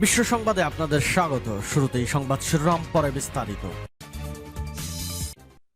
বিশ্ব সংবাদে আপনাদের স্বাগত। শুরুতেই সংবাদ শিরোনাম, পরে বিস্তারিত।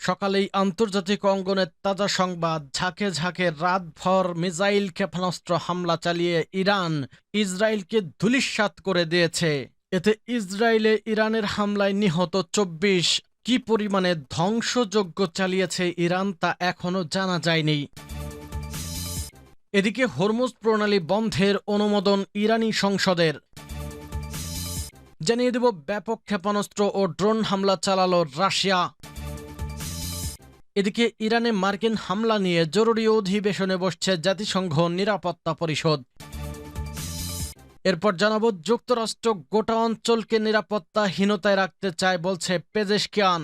সকালেই আন্তর্জাতিক অঙ্গনের তাজা সংবাদ, ঝাঁকে ঝাঁকে রাতভর মিসাইল ক্ষেপণাস্ত্র হামলা চালিয়ে ইরান ইসরায়েলকে ধূলিসাৎ করে দিয়েছে। এতে ইসরায়েলে ইরানের হামলায় নিহত চব্বিশ। কি পরিমাণে ধ্বংসযজ্ঞ চালিয়েছে ইরান তা এখনও জানা যায়নি। এদিকে হরমুজ প্রণালী বন্ধের অনুমোদন ইরানি সংসদের। জানিয়ে দেব ব্যাপক ক্ষেপণাস্ত্র ও ড্রোন হামলা চালালো রাশিয়া। এদিকে ইরানে মার্কিন হামলা নিয়ে জরুরি অধিবেশনে বসছে জাতিসংঘ নিরাপত্তা পরিষদ। এরপর জানাব যুক্তরাষ্ট্র গোটা অঞ্চলকে নিরাপত্তাহীনতায় রাখতে চায় বলছে পেজেশকিয়ান।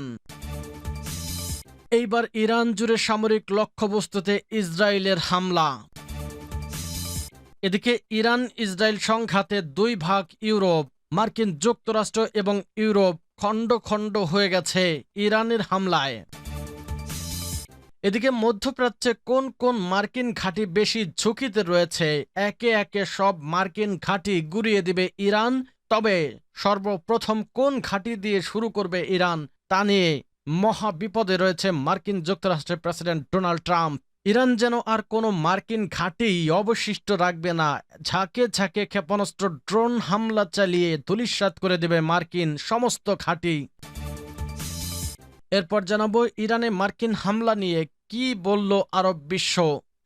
এইবার ইরান জুড়ে সামরিক লক্ষ্যবস্তুতে ইসরায়েলের হামলা। এদিকে ইরান ইসরায়েল সংঘাতে দুই ভাগ ইউরোপ। মার্কিন যুক্তরাষ্ট্র এবং ইউরোপ খণ্ড খণ্ড হয়ে গেছে ইরানের হামলায়। এদিকে মধ্যপ্রাচ্যে কোন কোন মার্কিন ঘাঁটি বেশি ঝুঁকিতে রয়েছে, একে একে সব মার্কিন ঘাঁটি গুড়িয়ে দিবে ইরান। তবে সর্বপ্রথম কোন ঘাঁটি দিয়ে শুরু করবে ইরান, তা নিয়ে মহা বিপদে রয়েছে মার্কিন যুক্তরাষ্ট্রের প্রেসিডেন্ট ডোনাল্ড ট্রাম্প। ইরান যেন আর কোনো মার্কিন ঘাঁটি অবশিষ্ট রাখবে না। ঝাঁকে ঝাঁকে ক্ষেপণাস্ত্র, ড্রোন হামলা চালিয়ে ধূলিসাৎ করে দেবে মার্কিন সমস্ত ঘাঁটি। এরপর জানাব ইরানে মার্কিন হামলা নিয়ে কি বলল আরব বিশ্ব।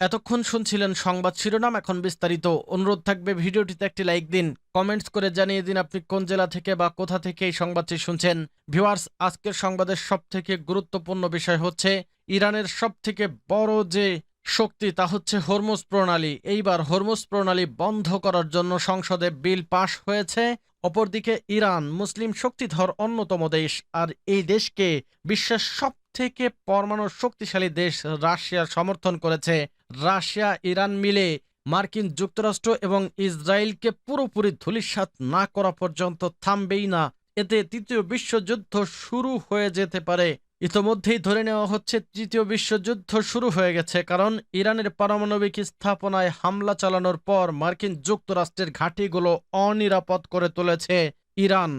এতক্ষণ শুনছিলেন সংবাদ শিরোনাম, এখন বিস্তারিত অনুরোধ থাকবে ভিডিওটিতে একটি লাইক দিন, কমেন্টস করে জানিয়ে দিন আপনি কোন জেলা থেকে বা কোথা থেকে এই সংবাদটি শুনছেন। ভিউয়ার্স, আজকের সংবাদের সবথেকে গুরুত্বপূর্ণ বিষয় হচ্ছে ইরানের সব থেকে বড় যে শক্তি তা হচ্ছে হরমুজ প্রণালী। এইবার হরমুজ প্রণালী বন্ধ করার জন্য সংসদে বিল পাশ হয়েছে। অপরদিকে ইরান মুসলিম শক্তিধর অন্যতম দেশ। আর এই দেশকে বিশ্বের সব থেকে পরমাণু শক্তিশালী দেশ রাশিয়া সমর্থন করেছে। রাশিয়া, ইরান মিলে মার্কিন যুক্তরাষ্ট্র এবং ইসরায়েলকে পুরোপুরি ধূলিসাৎ না করা পর্যন্ত থামবেই না। এতে তৃতীয় বিশ্বযুদ্ধ শুরু হয়ে যেতে পারে। ইতোমধ্যেই ধরে নেওয়া হচ্ছে তৃতীয় বিশ্বযুদ্ধ শুরু হয়ে গেছে, কারণ ইরানের পারমাণবিক স্থাপনায় হামলা চালানোর পর মার্কিন যুক্তরাষ্ট্রের ঘাঁটিগুলো অনিরাপদ করে তুলেছে ইরান।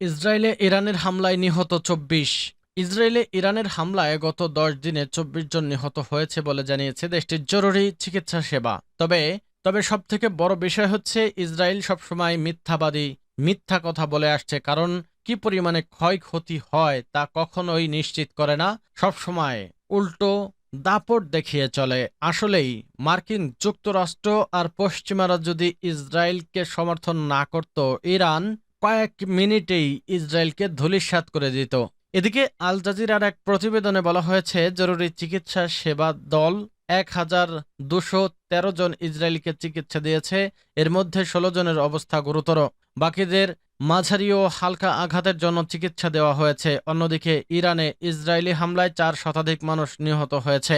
ইসরায়েলে ইরানের হামলায় নিহত চব্বিশ। ইসরায়েলে ইরানের হামলায় গত দশ দিনে চব্বিশ জন নিহত হয়েছে বলে জানিয়েছে দেশটির জরুরি চিকিৎসা সেবা। তবে তবে সবথেকে বড় বিষয় হচ্ছে ইসরায়েল সবসময় মিথ্যাবাদী, মিথ্যা কথা বলে আসছে, কারণ কি পরিমাণে ক্ষয়ক্ষতি হয় তা কখনোই নিশ্চিত করে না। সবসময় উল্টো দাপট দেখিয়ে চলে। আসলেই মার্কিন যুক্তরাষ্ট্র আর পশ্চিমারা যদি ইসরায়েলকে সমর্থন না করত, ইরান কয়েক মিনিটেই ইসরায়েলকে ধূলিসাৎ করে দিত। এদিকে আল জাজিরার এক প্রতিবেদনে বলা হয়েছে, জরুরি চিকিৎসা সেবা দল এক হাজার দুশো তেরো জন ইসরায়েলকে চিকিৎসা দিয়েছে। এর মধ্যে ষোলো জনের অবস্থা গুরুতর। বাকিদের মাঝারি ও হালকা আঘাতের জন্য চিকিৎসা দেওয়া হয়েছে। অন্যদিকে ইরানে ইসরায়েলি হামলায় চার শতাধিক মানুষ নিহত হয়েছে।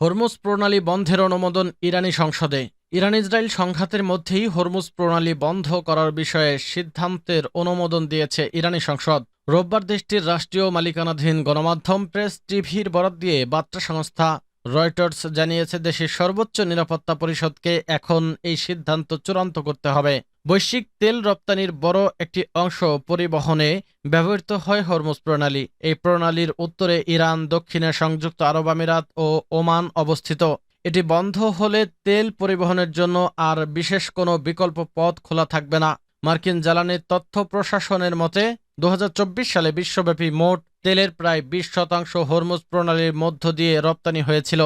হরমুজ প্রণালী বন্ধের অনুমোদন ইরানি সংসদে। ইরান ইসরায়েল সংঘাতের মধ্যেই হরমুজ প্রণালী বন্ধ করার বিষয়ে সিদ্ধান্তের অনুমোদন দিয়েছে ইরানি সংসদ। রোববার দেশটির রাষ্ট্রীয় মালিকানাধীন গণমাধ্যম প্রেস টিভির বরাদ দিয়ে বার্তা সংস্থা রয়টার্স জানিয়েছে, দেশের সর্বোচ্চ নিরাপত্তা পরিষদকে এখন এই সিদ্ধান্ত চূড়ান্ত করতে হবে। বৈশ্বিক তেল রপ্তানির বড় একটি অংশ পরিবহনে ব্যবহৃত হয় হরমুজ প্রণালী। এই প্রণালীর উত্তরে ইরান, দক্ষিণে সংযুক্ত আরব আমিরাত ও ওমান অবস্থিত। এটি বন্ধ হলে তেল পরিবহনের জন্য আর বিশেষ কোনো বিকল্প পথ খোলা থাকবে না। মার্কিন জ্বালানি তথ্য প্রশাসনের মতে দু হাজার চব্বিশ সালে বিশ্বব্যাপী মোট তেলের প্রায় বিশ শতাংশ হরমুজ প্রণালীর মধ্য দিয়ে রপ্তানি হয়েছিল।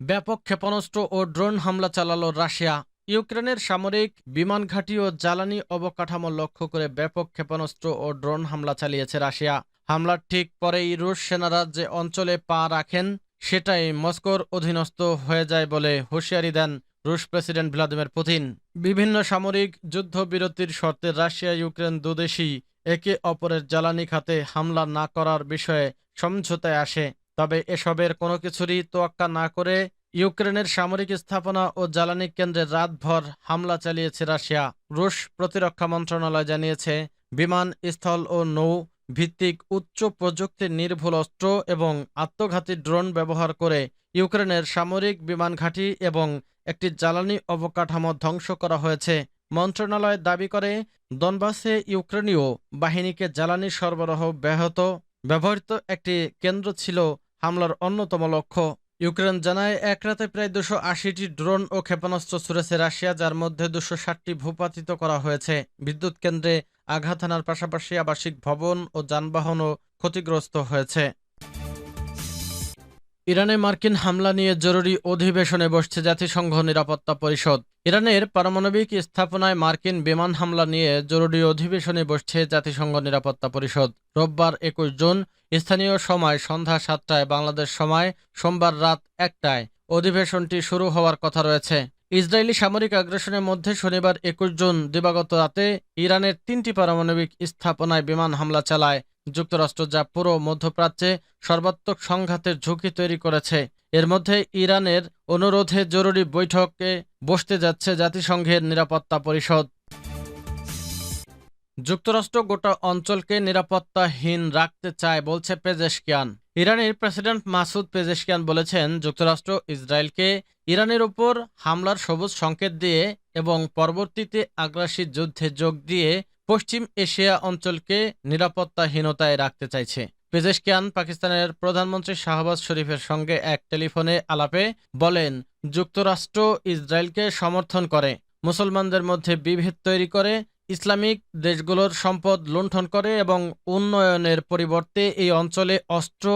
ব্যাপক ক্ষেপণাস্ত্র ও ড্রোন হামলা চালালো রাশিয়া। ইউক্রেনের সামরিক বিমান ঘাঁটি ও জ্বালানি অবকাঠামো লক্ষ্য করে ব্যাপক ক্ষেপণাস্ত্র ও ড্রোন হামলা চালিয়েছে রাশিয়া। হামলার ঠিক পরেই রুশ সেনারা যে অঞ্চলে পা রাখেন, সেটাই মস্কোর অধীনস্থ হয়ে যায় বলে হুঁশিয়ারি দেন রুশ প্রেসিডেন্ট ভ্লাদিমির পুতিন। বিভিন্ন সামরিক যুদ্ধবিরতির শর্তে রাশিয়া ইউক্রেন দুদেশই একে অপরের জ্বালানি খাতে হামলা না করার বিষয়ে সমঝোতায় আসে। তবে এসবের কোনো কিছুরই তোয়াক্কা না করে ইউক্রেনের সামরিক স্থাপনা ও জ্বালানি কেন্দ্রে রাতভর হামলা চালিয়েছে রাশিয়া। রুশ প্রতিরক্ষা মন্ত্রণালয় জানিয়েছে, বিমান স্থল ও নৌ ভিত্তিক উচ্চ প্রযুক্তি নির্ভুল অস্ত্র এবং আত্মঘাতী ড্রোন ব্যবহার করে ইউক্রেনের সামরিক বিমান ঘাঁটি এবং একটি জ্বালানি অবকাঠামো ধ্বংস করা হয়েছে। মন্ত্রণালয় দাবি করে, দনবাসে ইউক্রেনীয় বাহিনীকে জ্বালানি সরবরাহ ব্যাহত। ব্যবহৃত একটি কেন্দ্র ছিল হামলার অন্যতম লক্ষ্য। ইউক্রেন জানায়, এক রাতে প্রায় দুশো আশিটি ড্রোন ও ক্ষেপণাস্ত্র ছুড়েছে রাশিয়া, যার মধ্যে দুশো ষাটটি ভূপাতিত করা হয়েছে। বিদ্যুৎ কেন্দ্রে আঘাত হানার পাশাপাশি আবাসিক ভবন ও যানবাহনও ক্ষতিগ্রস্ত হয়েছে। ইরানে মার্কিন হামলা নিয়ে জরুরি অধিবেশনে বসছে জাতিসংঘ নিরাপত্তা পরিষদ। ইরানের পারমাণবিক স্থাপনায় মার্কিন বিমান হামলা নিয়ে জরুরি অধিবেশনে বসছে জাতিসংঘ নিরাপত্তা পরিষদ। রোববার একুশ জুন, স্থানীয় সময় সন্ধ্যা সাতটায়, বাংলাদেশ সময় সোমবার রাত একটায়। অধিবেশনটি শুরু হওয়ার কথা রয়েছে। ইসরায়েলি সামরিক আগ্রাসনের মধ্যে শনিবার একুশ জুন দিবাগত রাতে ইরানের তিনটি পারমাণবিক স্থাপনায় বিমান হামলা চালায়। যুক্তরাষ্ট্র যা পুরো মধ্যপ্রাচ্যে সর্বাত্মক সংঘাতের ঝুঁকি তৈরি করেছে। এর মধ্যে ইরানের অনুরোধে জরুরি বৈঠকে বসতে যাচ্ছে জাতিসংঘের নিরাপত্তা পরিষদ। যুক্তরাষ্ট্র গোটা অঞ্চলকে নিরাপত্তাহীন রাখতে চায় বলছে পেজেশকিয়ান। ইরানের প্রেসিডেন্ট মাসুদ পেজেশকিয়ান বলেছেন, যুক্তরাষ্ট্র ইসরায়েলকে ইরানের উপর হামলার সবুজ সংকেত দিয়ে এবং পরবর্তীতে আগ্রাসী যুদ্ধে যোগ দিয়ে পশ্চিম এশিয়া অঞ্চলকে নিরাপত্তাহীনতায় রাখতে চাইছে। পেজেশকিয়ান পাকিস্তানের প্রধানমন্ত্রী শাহবাজ শরীফের সঙ্গে এক টেলিফোনে আলাপে বলেন, যুক্তরাষ্ট্র ইসরায়েলকে সমর্থন করে, মুসলমানদের মধ্যে বিভেদ তৈরি করে, ইসলামিক দেশগুলোর সম্পদ লুণ্ঠন করে এবং উন্নয়নের পরিবর্তে এই অঞ্চলে অস্ত্র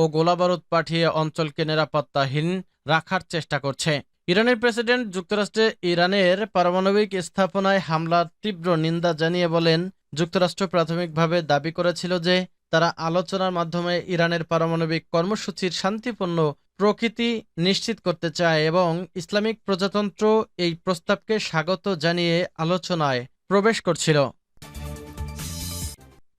ও গোলাবারুদ পাঠিয়ে অঞ্চলকে নিরাপত্তাহীন রাখার চেষ্টা করছে। ইরানের প্রেসিডেন্ট যুক্তরাষ্ট্রে ইরানের পারমাণবিক স্থাপনায় হামলার তীব্র নিন্দা জানিয়ে বলেন, যুক্তরাষ্ট্র প্রাথমিকভাবে দাবি করেছিল যে তারা আলোচনার মাধ্যমে ইরানের পারমাণবিক কর্মসূচির শান্তিপূর্ণ প্রকৃতি নিশ্চিত করতে চায় এবং ইসলামিক প্রজাতন্ত্র এই প্রস্তাবকে স্বাগত জানিয়ে আলোচনায় প্রবেশ করছিল।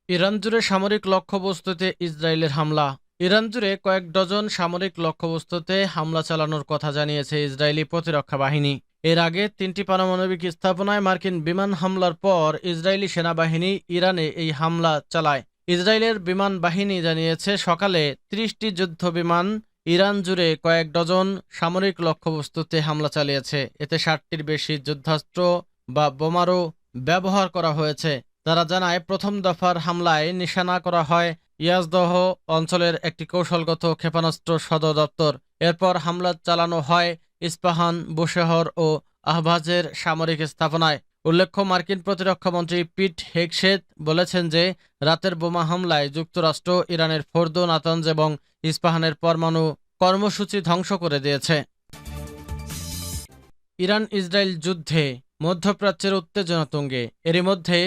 ইরান জুড়ে সামরিক লক্ষ্যবস্তুতে ইসরায়েলের হামলা ইরান জুড়ে কয়েক ডজন সামরিক লক্ষ্যবস্তুতে হামলা চালানোর কথা জানিয়েছে ইসরায়েলি প্রতিরক্ষা বাহিনী। এর আগে তিনটি পারমাণবিক স্থাপনায় মার্কিন বিমান হামলার পর ইসরায়েলি সেনাবাহিনী ইরানে এই হামলা চালায়। ইসরায়েলের বিমান বাহিনী জানিয়েছে, সকালে ত্রিশটি যুদ্ধ বিমান ইরান জুড়ে কয়েক ডজন সামরিক লক্ষ্যবস্তুতে হামলা চালিয়েছে। এতে ষাটটির বেশি যুদ্ধাস্ত্র বা বোমারও ব্যবহার করা হয়েছে। তারা জানায়, প্রথম দফার হামলায় নিশানা করা হয় ইয়াজদহ অঞ্চলের একটি কৌশলগত ক্ষেপণাস্ত্র সদর দপ্তর। এরপর হামলা চালানো হয় ইস্পাহান, বুশেহর ও আহবাজের সামরিক স্থাপনায়। উল্লেখ্য, মার্কিন প্রতিরক্ষামন্ত্রী পিট হেগসেত বলেছেন যে, রাতের বোমা হামলায় যুক্তরাষ্ট্র, ইরানের ফোর্দো নাতঞ্জ এবং ইস্পাহানের পরমাণু কর্মসূচি ধ্বংস করে দিয়েছে। ইরান ইসরায়েল যুদ্ধে মধ্যপ্রাচ্যের উত্তেজনা তুঙ্গে। এরই মধ্যে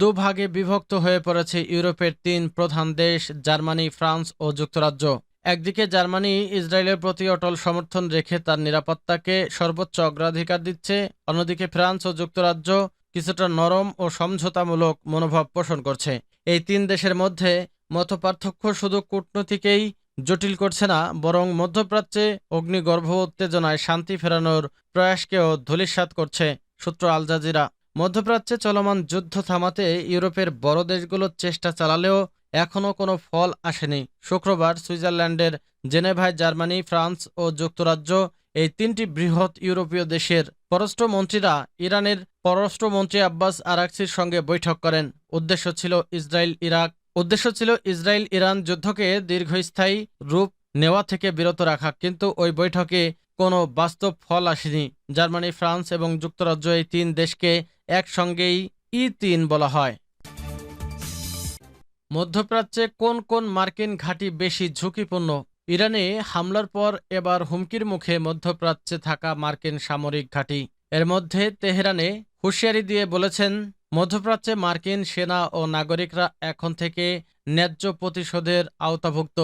দুভাগে বিভক্ত হয়ে পড়েছে ইউরোপের তিন প্রধান দেশ, জার্মানি, ফ্রান্স ও যুক্তরাজ্য। একদিকে জার্মানি ইসরায়েলের প্রতি অটল সমর্থন রেখে তার নিরাপত্তাকে সর্বোচ্চ অগ্রাধিকার দিচ্ছে, অন্যদিকে ফ্রান্স ও যুক্তরাজ্য কিছুটা নরম ও সমঝোতামূলক মনোভাব পোষণ করছে। এই তিন দেশের মধ্যে মতপার্থক্য শুধু কূটনীতিকেই জটিল করছে না, বরং মধ্যপ্রাচ্যে অগ্নিগর্ভ উত্তেজনায় শান্তি ফেরানোর প্রয়াসকেও ধূলিসাৎ করছে। সূত্র আল জাজিরা। মধ্যপ্রাচ্যে চলমান যুদ্ধ থামাতে ইউরোপের বড় দেশগুলো চেষ্টা চালালেও এখনও কোনো ফল আসেনি। শুক্রবার সুইজারল্যান্ডের জেনেভায় জার্মানি, ফ্রান্স ও যুক্তরাজ্য এই তিনটি বৃহৎ ইউরোপীয় দেশের পররাষ্ট্রমন্ত্রীরা ইরানের পররাষ্ট্রমন্ত্রী আব্বাস আরাকসির সঙ্গে বৈঠক করেন। উদ্দেশ্য ছিল ইসরায়েল, ইরাক। উদ্দেশ্য ছিল ইসরায়েল ইরান যুদ্ধকে দীর্ঘস্থায়ী রূপ নেওয়া থেকে বিরত রাখা, কিন্তু ওই বৈঠকে কোনো বাস্তব ফল আসেনি। জার্মানি, ফ্রান্স এবং যুক্তরাজ্য এই তিন দেশকে একসঙ্গেই ই তিন বলা হয়। মধ্যপ্রাচ্যে কোন কোন মার্কিন ঘাঁটি বেশি ঝুঁকিপূর্ণ? ইরানে হামলার পর এবার হুমকির মুখে মধ্যপ্রাচ্যে থাকা মার্কিন সামরিক ঘাঁটি। এর মধ্যে তেহরানে হুঁশিয়ারি দিয়ে বলেছেন, মধ্যপ্রাচ্যে মার্কিন সেনা ও নাগরিকরা এখন থেকে ন্যায্য প্রতিশোধের আওতাভুক্ত।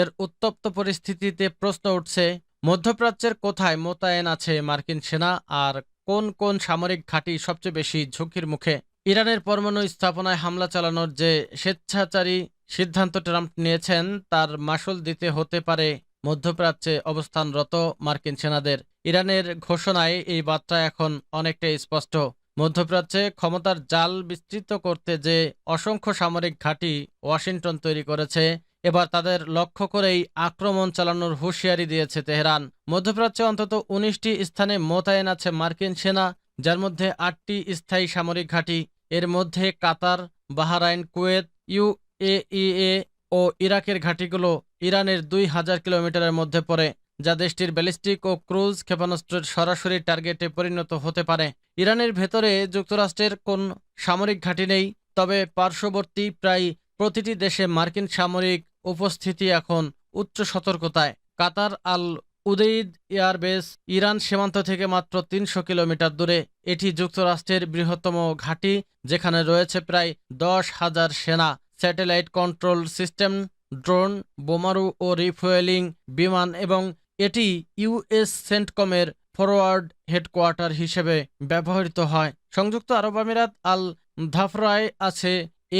এর উত্তপ্ত পরিস্থিতিতে প্রশ্ন উঠছে মধ্যপ্রাচ্যের কোথায় মোতায়েন আছে মার্কিন সেনা আর কোন কোন সামরিক ঘাঁটি সবচেয়ে বেশি ঝুঁকির মুখে? ইরানের পরমাণু স্থাপনায় হামলা চালানোর যে স্বেচ্ছাচারী সিদ্ধান্ত ট্রাম্প নিয়েছেন, তার মাসুল দিতে হতে পারে মধ্যপ্রাচ্যে অবস্থানরত মার্কিন সেনাদের। ইরানের ঘোষণায় এই বার্তা এখন অনেকটাই স্পষ্ট। মধ্যপ্রাচ্যে ক্ষমতার জাল বিস্তৃত করতে যে অসংখ্য সামরিক ঘাঁটি ওয়াশিংটন তৈরি করেছে এবার তাদের লক্ষ্য করেই আক্রমণ চালানোর হুঁশিয়ারি দিয়েছে তেহরান। মধ্যপ্রাচ্যে অন্তত উনিশটি স্থানে মোতায়েন আছে মার্কিন সেনা, যার মধ্যে আটটি স্থায়ী সামরিক ঘাঁটি। এর মধ্যে কাতার, বাহারাইন, কুয়েত, ইউএইএ ও ইরাকের ঘাঁটিগুলো ইরানের দুই হাজার কিলোমিটারের মধ্যে পড়ে, যা দেশটির ব্যালিস্টিক ও ক্রুজ ক্ষেপণাস্ত্রের সরাসরি টার্গেটে পরিণত হতে পারে। ইরানের ভেতরে যুক্তরাষ্ট্রের কোন সামরিক ঘাঁটি নেই, তবে পার্শ্ববর্তী প্রায় প্রতিটি দেশে মার্কিন সামরিক উপস্থিতি এখন উচ্চ সতর্কতায়। কাতার আল উদেইদ এয়ারবেস ইরান সীমান্ত থেকে মাত্র তিনশো কিলোমিটার দূরে। এটি যুক্তরাষ্ট্রের বৃহত্তম ঘাঁটি, যেখানে রয়েছে প্রায় দশ হাজার সেনা। স্যাটেলাইট কন্ট্রোল সিস্টেম, ড্রোন, বোমারু ও রিফুয়েলিং বিমান এবং এটি ইউএস সেন্টকমের ফরওয়ার্ড হেডকোয়ার্টার হিসেবে ব্যবহৃত হয়। সংযুক্ত আরব আমিরাত আল ধাফরায় আছে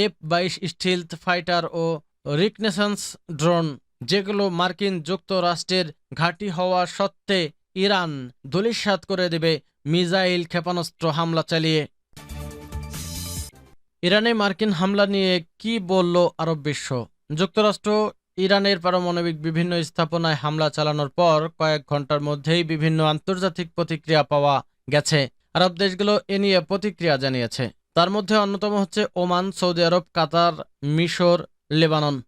এফ বাইশ স্টিলথ ফাইটার ও রিকনেসান্স ড্রোন, যেগুলো মার্কিন যুক্তরাষ্ট্রের ঘাঁটি হওয়া সত্ত্বে ইরান ধূলিসাৎ করে দেবে মিজাইল ক্ষেপণাস্ত্র হামলা চালিয়ে। ইরানে মার্কিন হামলা নিয়ে কি বলল আরব বিশ্ব? যুক্তরাষ্ট্র, ইরানের পারমাণবিক বিভিন্ন স্থাপনায় হামলা চালানোর পর কয়েক ঘণ্টার মধ্যেই বিভিন্ন আন্তর্জাতিক প্রতিক্রিয়া পাওয়া গেছে। আরব দেশগুলো এ নিয়ে প্রতিক্রিয়া জানিয়েছে। তার মধ্যে অন্যতম হচ্ছে ওমান, সৌদি আরব, কাতার, মিশর Lebanon